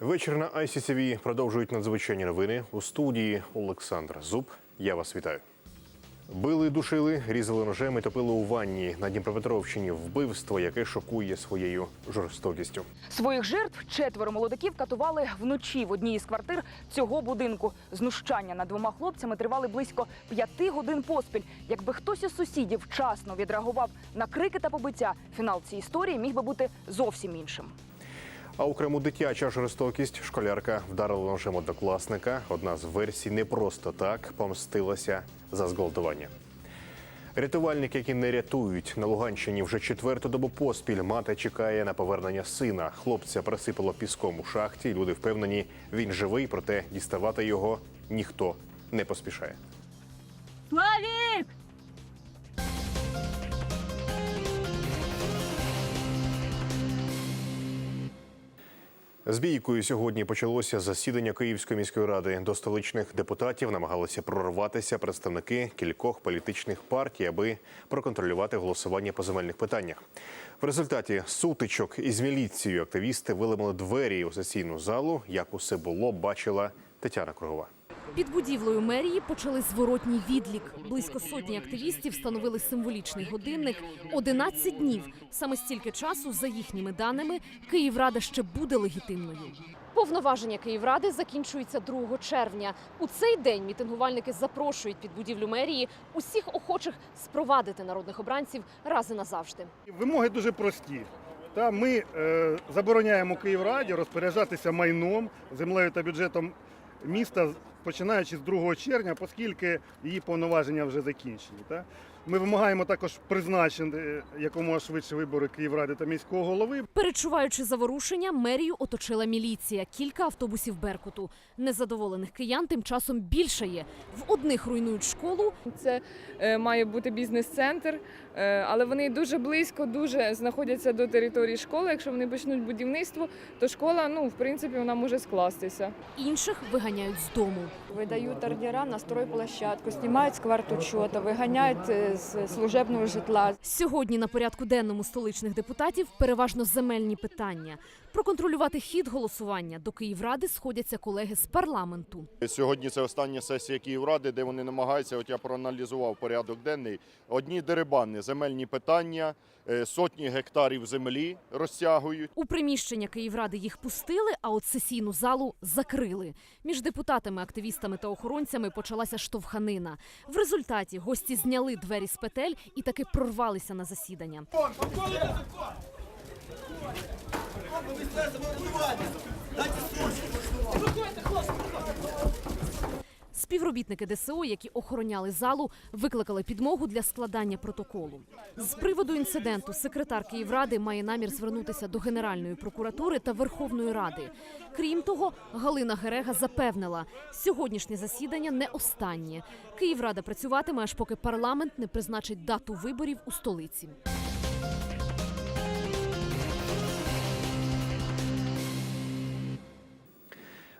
Вечір на ICTV продовжують надзвичайні новини. У студії Олександр Зуб. Я вас вітаю. Били, душили, різали ножем і топили у ванні на Дніпропетровщині. Вбивство, яке шокує своєю жорстокістю. Своїх жертв четверо молодиків катували вночі в одній із квартир цього будинку. Знущання над двома хлопцями тривали близько п'яти годин поспіль. Якби хтось із сусідів вчасно відреагував на крики та побиття, фінал цієї історії міг би бути зовсім іншим. А у Криму дитяча жорстокість. Школярка вдарила ножем однокласника. Одна з версій не просто так помстилася за зґвалтування. Рятувальники, які не рятують на Луганщині вже четверту добу поспіль. Мати чекає на повернення сина. Хлопця присипало піском у шахті. Люди впевнені, він живий, проте діставати його ніхто не поспішає. Славік! З бійкою сьогодні почалося засідання Київської міської ради. До столичних депутатів намагалися прорватися представники кількох політичних партій, аби проконтролювати голосування по земельних питаннях. В результаті сутичок із міліцією активісти вилимали двері у сесійну залу. Як усе було, бачила Тетяна Кругова. Під будівлею мерії почали зворотній відлік. Близько сотні активістів встановили символічний годинник. 11 днів. Саме стільки часу, за їхніми даними, Київрада ще буде легітимною. Повноваження Київради закінчуються 2 червня. У цей день мітингувальники запрошують під будівлю мерії усіх охочих спровадити народних обранців раз і назавжди. Вимоги дуже прості. Та ми е, забороняємо Київраді розпоряджатися майном, землею та бюджетом міста, починаючи з 2 червня, оскільки її повноваження вже закінчені. Та? Ми вимагаємо також призначити якомога швидше вибори Київради та міського голови. Перечуваючи заворушення, мерію оточила міліція, кілька автобусів Беркуту. Незадоволених киян тим часом більше є. В одних руйнують школу, Це е, має бути бізнес-центр, е, але вони дуже близько, дуже знаходяться до території школи. Якщо вони почнуть будівництво, то школа, ну в принципі, вона може скластися. інших виганяють з дому. Выдают ордера на стройплощадку, снимают с квартучета, выгоняют с служебного житла. Сьогодні на порядку денному столичних депутатів переважно земельні питання. Проконтролювати хід голосування до Київради сходяться колеги з парламенту. Сьогодні це остання сесія Київради, де вони намагаються. От я проаналізував порядок денний. Одні дерибани, земельні питання, е, сотні гектарів землі розтягують. У приміщення Київради їх пустили, а от сесійну залу закрили. Між депутатами, активістами та охоронцями почалася штовханина. В результаті гості зняли двері з петель і таки прорвалися на засідання. Співробітники ДСО, які охороняли залу, викликали підмогу для складання протоколу. З приводу інциденту секретар Київради має намір звернутися до Генеральної прокуратури та Верховної Ради. Крім того, Галина Герега запевнила, сьогоднішнє засідання не останнє. Київрада працюватиме аж поки парламент не призначить дату виборів у столиці.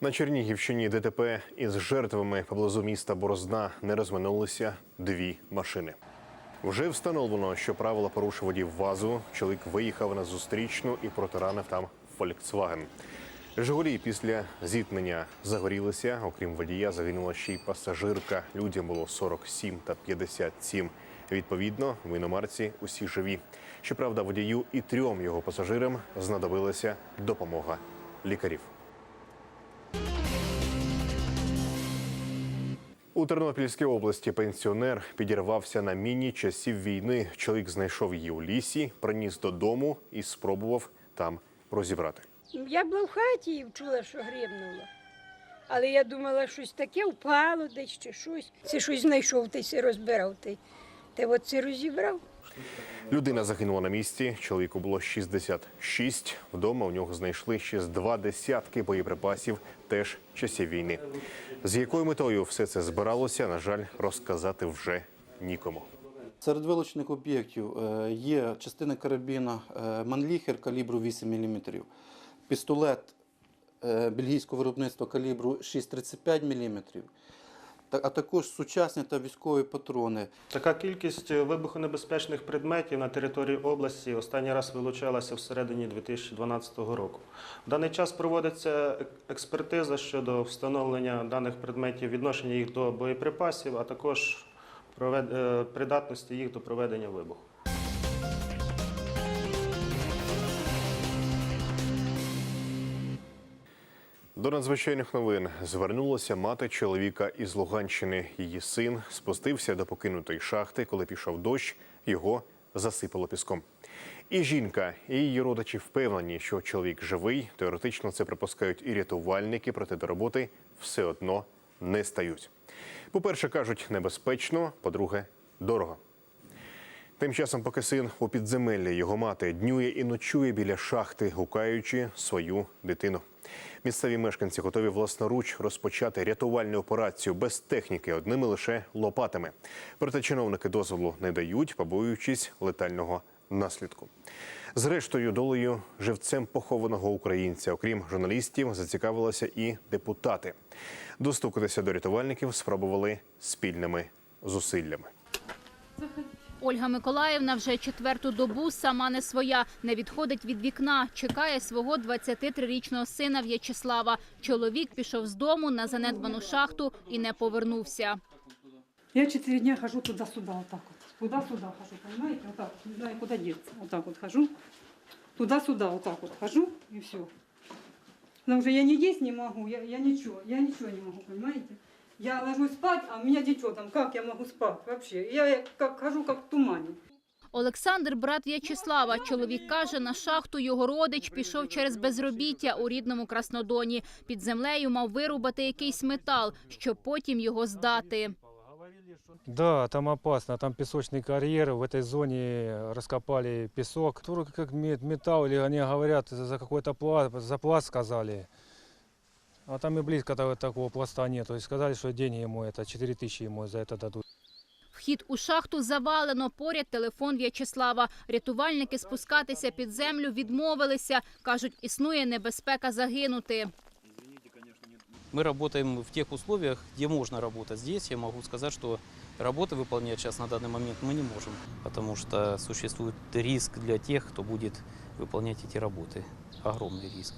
На Чернігівщині ДТП із жертвами поблизу міста Борозна не розминулися дві машини. Вже встановлено, що правила порушив водій ВАЗу. Чоловік виїхав на зустрічну і протаранив там Volkswagen. Жигулі після зіткнення загорілися. Окрім водія, загинула ще й пасажирка. Людям було 47 та 57. Відповідно, в іномарці усі живі. Щоправда, водію і трьом його пасажирам знадобилася допомога лікарів. У Тернопільській області пенсіонер підірвався на міні часів війни. Чоловік знайшов її у лісі, приніс додому і спробував там розібрати. Я була в хаті і чула, що гримнуло. Але я думала, щось таке впало десь чи щось. Це щось знайшов, ти се розбирав. Ти. Ти от це розібрав. Людина загинула на місці. Чоловіку було 66. Вдома у нього знайшли ще з два десятки боєприпасів, теж часів війни. З якою метою все це збиралося, на жаль, розказати вже нікому. Серед вилучених об'єктів е, є частина карабіна е, Манліхер калібру 8 мм, пістолет е, бельгійського виробництва калібру 6,35 мм, а також сучасні та військові патрони. Така кількість е, вибухонебезпечних предметів на території області останній раз вилучалася всередині 2012 року. В даний час проводиться експертиза щодо встановлення даних предметів, відношення їх до боєприпасів, а також е, придатності їх до проведення вибуху. До надзвичайних новин звернулася мати чоловіка із Луганщини. Її син спустився до покинутої шахти, коли пішов дощ, його засипало піском. І жінка, і її родичі впевнені, що чоловік живий. Теоретично це припускають і рятувальники, проте до роботи все одно не стають. По-перше, кажуть, небезпечно, по-друге, дорого. Тим часом, поки син у підземеллі, його мати днює і ночує біля шахти, гукаючи свою дитину. Місцеві мешканці готові власноруч розпочати рятувальну операцію без техніки, одними лише лопатами. Проте чиновники дозволу не дають, побоюючись летального наслідку. Зрештою, долею живцем похованого українця, окрім журналістів, зацікавилися і депутати. Достукатися до рятувальників спробували спільними зусиллями. Ольга Миколаївна вже четверту добу сама не своя, не відходить від вікна, чекає свого 23-річного сина В'ячеслава. Чоловік пішов з дому на занедбану шахту і не повернувся. Я четыре дня хожу туда-сюда, вот так вот. Туда-сюда хожу, понимаете? Вот так вот, не знаю, куда деться. Вот так вот хожу. Туда-сюда, вот так вот хожу, и все. Потому что я не есть не могу, я, я ничего, я ничего не могу, понимаете? Я ложусь спать, а у меня дитё там, как я могу спать вообще? Я как хожу, как в тумане. Олександр – брат В'ячеслава. Чоловік каже, на шахту його родич пішов через безробіття у рідному Краснодоні. Під землею мав вирубати якийсь метал, щоб потім його здати. Да, там опасно, там песочный карьер, в этой зоне раскопали песок. Вроде как ме- металл, или они говорят, за за какой-то пласт, за пласт сказали. А там и близко того- такого пласта нет. То есть сказали, что деньги ему это, 4 тысячи ему за это дадут. Вхід у шахту завалено, поряд телефон В'ячеслава. Рятувальники спускатися під землю відмовилися. Кажуть, існує небезпека загинути. Мы работаем в тех условиях, где можно работать. Здесь я могу сказать, что работы выполнять сейчас на данный момент мы не можем, потому что существует риск для тех, кто будет выполнять эти работы. Огромный риск.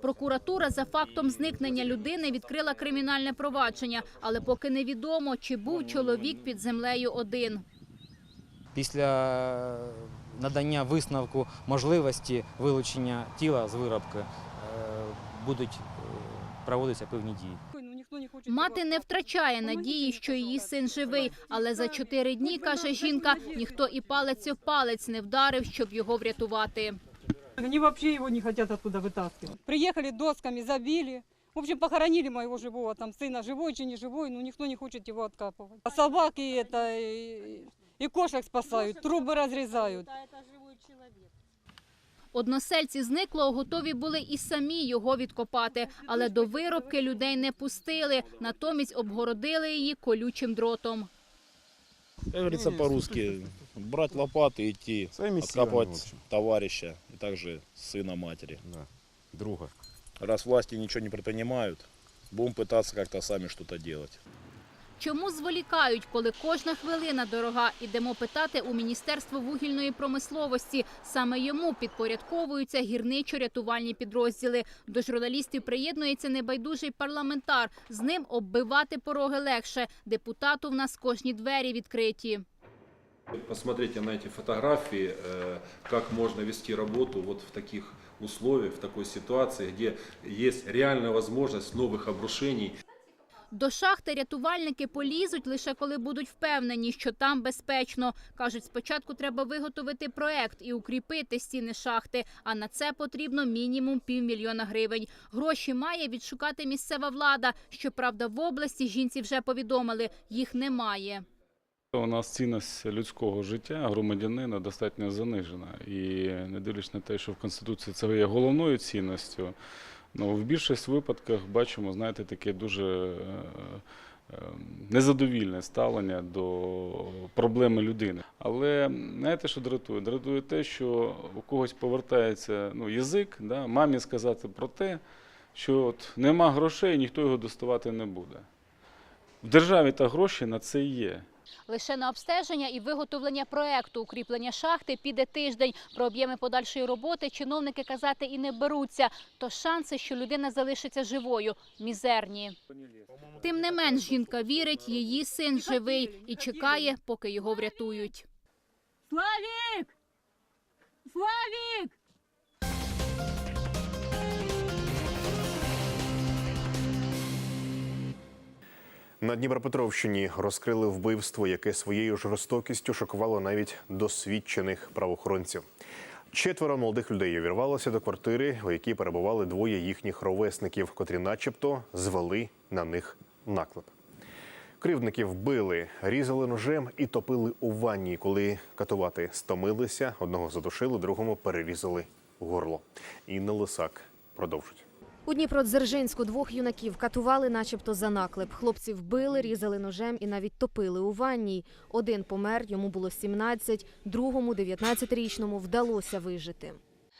Прокуратура за фактом зникнення людини відкрила кримінальне провадження, але поки невідомо, чи був чоловік під землею один. Після надання висновку можливості вилучення тіла з виробки е, будуть е, проводитися певні дії. Мати не втрачає надії, що її син живий, але за чотири дні, каже жінка, ніхто і палець об палець не вдарив, щоб його врятувати. Они вообще его не хотят оттуда вытаскивать. Приехали досками, забили. В общем, похоронили моего живого там сына, живой чи не живой, но никто не хочет его откапывать. А собаки это и, и кошек спасают, трубы разрезают. Односельці зниклого готові були і самі його відкопати, але до виробки людей не пустили, натомість обгородили її колючим дротом. Как говорится по-русски, брать лопаты и идти, откапывать товарища и также сына матери. Друга. Раз власти ничего не предпринимают, будем пытаться как-то сами что-то делать. Чому зволікають, коли кожна хвилина дорога? Ідемо питати у Міністерство вугільної промисловості. Саме йому підпорядковуються гірничо-рятувальні підрозділи. До журналістів приєднується небайдужий парламентар. З ним оббивати пороги легше. Депутату в нас кожні двері відкриті. Посмотрите на эти фотографии, э, как можно вести работу вот в таких условиях, в такой ситуации, где есть реальная возможность новых обрушений. До шахти рятувальники полізуть лише коли будуть впевнені, що там безпечно. Кажуть, спочатку треба виготовити проект і укріпити стіни шахти. А на це потрібно мінімум півмільйона гривень. Гроші має відшукати місцева влада. Щоправда, в області жінці вже повідомили, їх немає. У нас цінність людського життя громадянина достатньо занижена. І не дивлячись на те, що в Конституції це є головною цінністю, ну, в більшості випадках бачимо, знаєте, таке дуже е, е, незадовільне ставлення до проблеми людини. Але знаєте, що дратує? Дратує те, що у когось повертається ну, язик, да, мамі сказати про те, що от нема грошей, ніхто його доставати не буде. В державі та гроші на це є. Лише на обстеження і виготовлення проекту укріплення шахти піде тиждень. Про об'єми подальшої роботи чиновники казати і не беруться. То шанси, що людина залишиться живою, мізерні. Тим не менш, жінка вірить, її син живий і чекає, поки його врятують. Славик! Славик! На Дніпропетровщині розкрили вбивство, яке своєю жорстокістю шокувало навіть досвідчених правоохоронців. Четверо молодих людей увірвалося до квартири, у якій перебували двоє їхніх ровесників, котрі, начебто, звели на них наклеп. Кривдників били, різали ножем і топили у ванні. Коли катувати стомилися, одного задушили, другому перерізали горло. Інна Лисак продовжить. У Дніпродзержинську двох юнаків катували, начебто за наклеп. Хлопців били, різали ножем і навіть топили у ванній. Один помер, йому було 17, другому, 19-річному, вдалося вижити.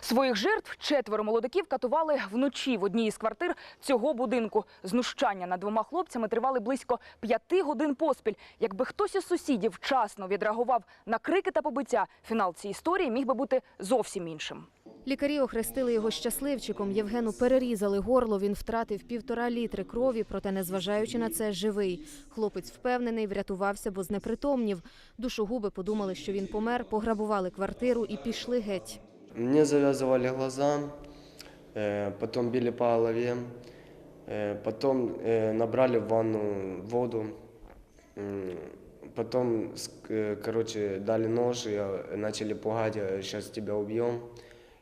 Своїх жертв четверо молодиків катували вночі в одній із квартир цього будинку. Знущання над двома хлопцями тривали близько п'яти годин поспіль. Якби хтось із сусідів вчасно відреагував на крики та побиття, фінал цієї історії міг би бути зовсім іншим. Лікарі охрестили його щасливчиком. Євгену перерізали горло. Він втратив півтора літри крові, проте, незважаючи на це, живий. Хлопець впевнений, врятувався, бо знепритомнів. Душогуби подумали, що він помер, пограбували квартиру і пішли геть. Мне завязывали глаза, э, потом били по голове, э, потом э, набрали в ванну воду, м, потом, с- э, короче, дали нож и э, начали пугать, сейчас тебя убьем,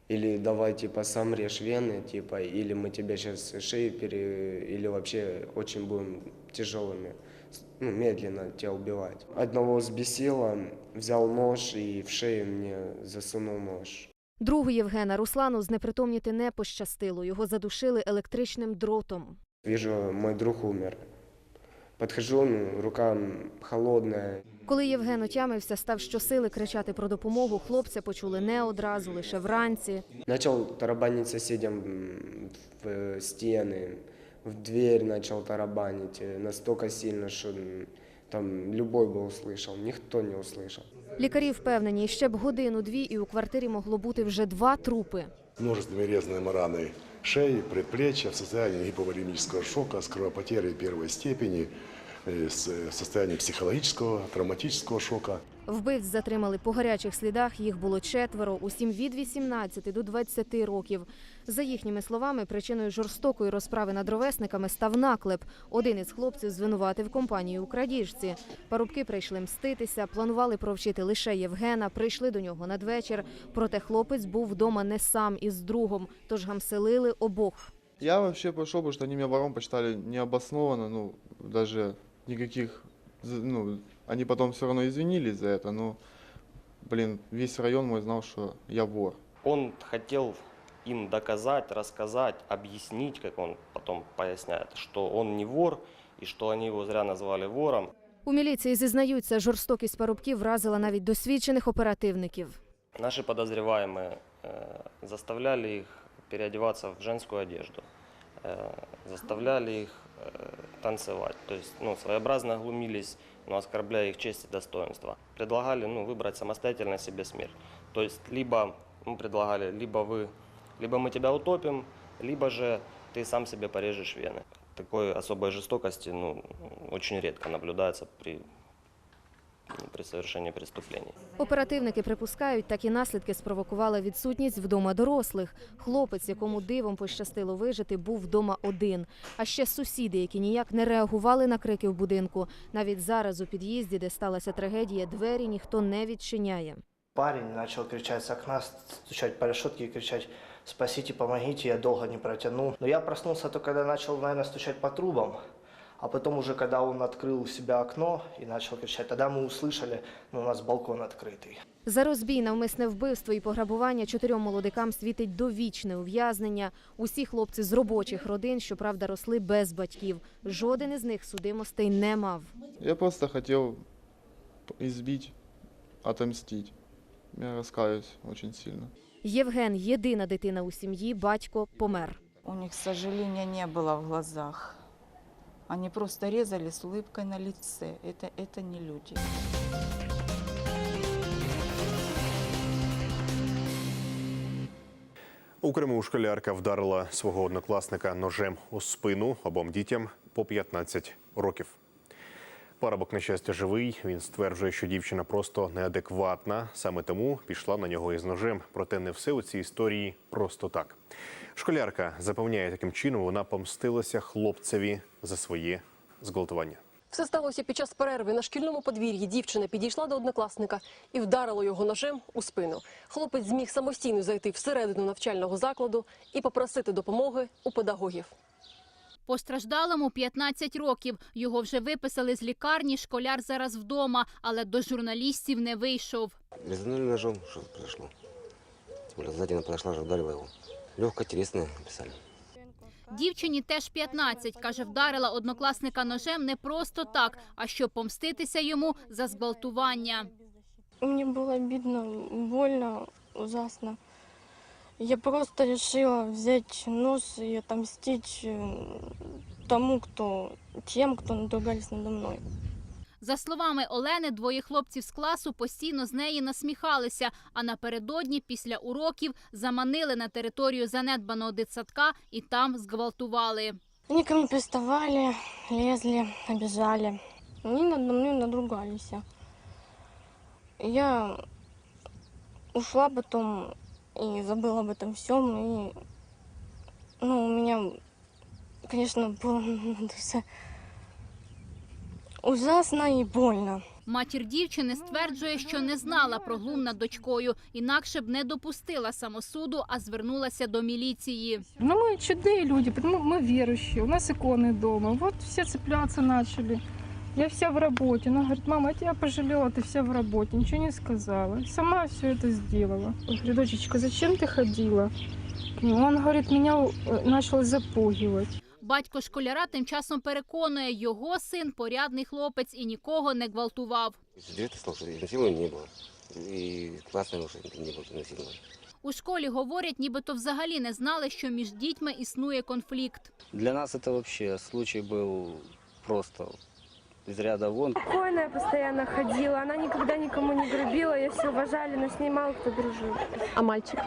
или давай, типа, сам режь вены, типа, или мы тебя сейчас шею пере... или вообще очень будем тяжелыми, с- ну, медленно тебя убивать. Одного взбесило, взял нож и в шею мне засунул нож. Другу Євгена Руслану знепритомніти не пощастило. Його задушили електричним дротом. Вижу, мой друг умер. Подхожу, ну, рука м, холодная. Коли Євген отямився, став щосили кричати про допомогу. Хлопця почули не одразу, лише вранці. Начал тарабанить соседям м, в э, стены, в дверь начал тарабанить э, настолько сильно, что м, там любой бы услышал, никто не услышал. Лікарі впевнені, ще б годину-дві, і у квартирі могло бути вже два трупи. множественными резанными раны шеи, предплечья в состоянии гиповолемического шока с кровопотерей первой степени, э, с э, состоянием психологического, травматического шока. Вбивць затримали по гарячих слідах. Їх було четверо, усім від 18 до 20 років. За їхніми словами, причиною жорстокої розправи над ровесниками став наклеп. Один із хлопців звинуватив компанію у крадіжці. Парубки прийшли мститися, планували провчити лише Євгена. Прийшли до нього надвечір. Проте хлопець був вдома не сам із другом, тож гамселили обох. Я вообще пошел, потому что они меня вором посчитали необоснованно, ну, даже никаких, з- ну, они потом все равно извинились за это, но, блин, весь район мой знал, что я вор. Он хотел им доказать, рассказать, объяснить, как он потом поясняет, что он не вор и что они его зря назвали вором. У міліції зізнаються, жорстокість парубків вразила навіть досвідчених оперативників. Наши подозреваемые э, заставляли их переодеваться в женскую одежду, э, заставляли их э, танцевать, то есть ну, своеобразно глумились, но оскорбляя их честь и достоинство. Предлагали ну, выбрать самостоятельно себе смерть. То есть либо мы предлагали, либо вы, либо мы тебя утопим, либо же ты сам себе порежешь вены. Такой особой жестокости ну, очень редко наблюдается при, при совершении преступлений. Оперативники припускають, такі наслідки спровокувала відсутність вдома дорослих. Хлопець, якому дивом пощастило вижити, був вдома один. А ще сусіди, які ніяк не реагували на крики в будинку. Навіть зараз у під'їзді, де сталася трагедія, двері ніхто не відчиняє. Парень начал кричать с окна, стучать по решетке и кричать «Спасите, помогите!» Я долго не протянул. Но я проснулся только когда начал, наверное, стучать по трубам. А потом уже, когда он открыл у себя окно и начал кричать, тогда мы услышали, ну, у нас балкон открытый. За розбій, навмисне вбивство і пограбування чотирьом молодикам світить довічне ув'язнення. Усі хлопці з робочих родин, щоправда, росли без батьків. Жоден із них судимостей не мав. Я просто хотел избить, отомстить. Я раскаюсь очень сильно. Євген єдина дитина у сім'ї, батько помер. У них сожаления не было в глазах. Они просто резали с улыбкой на лице. Это, это не люди. У Криму школярка вдарила свого однокласника ножем у спину обом дітям по 15 років. Парабок, на щастя, живий. Він стверджує, що дівчина просто неадекватна. Саме тому пішла на нього із ножем. Проте не все у цій історії просто так. Школярка запевняє таким чином, вона помстилася хлопцеві за своє зґвалтування. Все сталося під час перерви на шкільному подвір'ї. Дівчина підійшла до однокласника і вдарила його ножем у спину. Хлопець зміг самостійно зайти всередину навчального закладу і попросити допомоги у педагогів. Постраждалому 15 років. Його вже виписали з лікарні. Школяр зараз вдома, але до журналістів не вийшов. Резанули ножом, что произошло. Тем более сзади она подошла, Легкое, телесное написали. Дівчині теж 15. Каже, вдарила однокласника ножем не просто так, а щоб помститися йому за зґвалтування. Мне было обидно, больно, ужасно. Я просто решила взять нож и отомстить э, тому, кто, тем, кто надругались надо мной. За словами Олени, двоє хлопців з класу постійно з неї насміхалися, а напередодні після уроків заманили на територію занедбаного дитсадка і там зґвалтували. Они ко мне приставали, лезли, обижали. Они надо мной надругались. Я ушла потом и забыла об этом всем. И, ну, у меня, конечно, было на душе ужасно и больно. Матір дівчини стверджує, що не знала про глум над дочкою, інакше б не допустила самосуду, а звернулася до міліції. Ну, мы чудные люди, потому мы верующие, у нас иконы дома. Вот все цепляться начали. Я вся в работе. Она говорит, мама, я тебя пожалела, ты вся в работе, ничего не сказала. Сама все это сделала. Я говорю, дочечка, зачем ты ходила? к нему?» Он говорит, меня э, начал запугивать. Батько школяра тим часом переконує, його син порядний хлопець і нікого не гвалтував. Директор сказал, что насилия не было. И классное уже не было насилия. У школі говорять, нібито взагалі не знали, що між дітьми існує конфлікт. Для нас это вообще случай был просто из ряда вон. Спокойная постоянно ходила, она никогда никому не грубила, ее все уважали, но с ней мало кто дружил. А мальчик?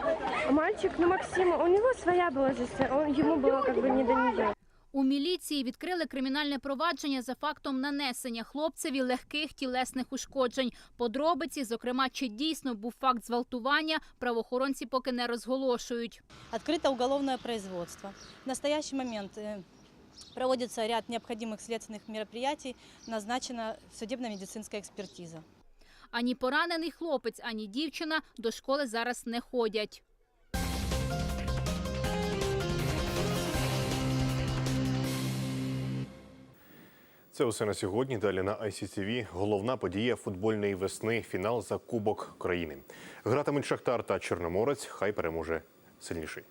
А мальчик, ну Максим, у него своя была жизнь, он, ему было как бы не до нее. У міліції відкрили кримінальне провадження за фактом нанесення хлопцеві легких тілесних ушкоджень. Подробиці, зокрема, чи дійсно був факт зґвалтування, правоохоронці поки не розголошують. Открыто уголовное производство. В настоящий момент э, проводится ряд необходимых следственных мероприятий, назначена судебно-медицинская экспертиза. Ані поранений хлопець, ані дівчина до школи зараз не ходять. Це усе на сьогодні. Далі на ICTV. Головна подія футбольної весни. Фінал за Кубок країни. Гратимуть Шахтар та Чорноморець. Хай переможе сильніший.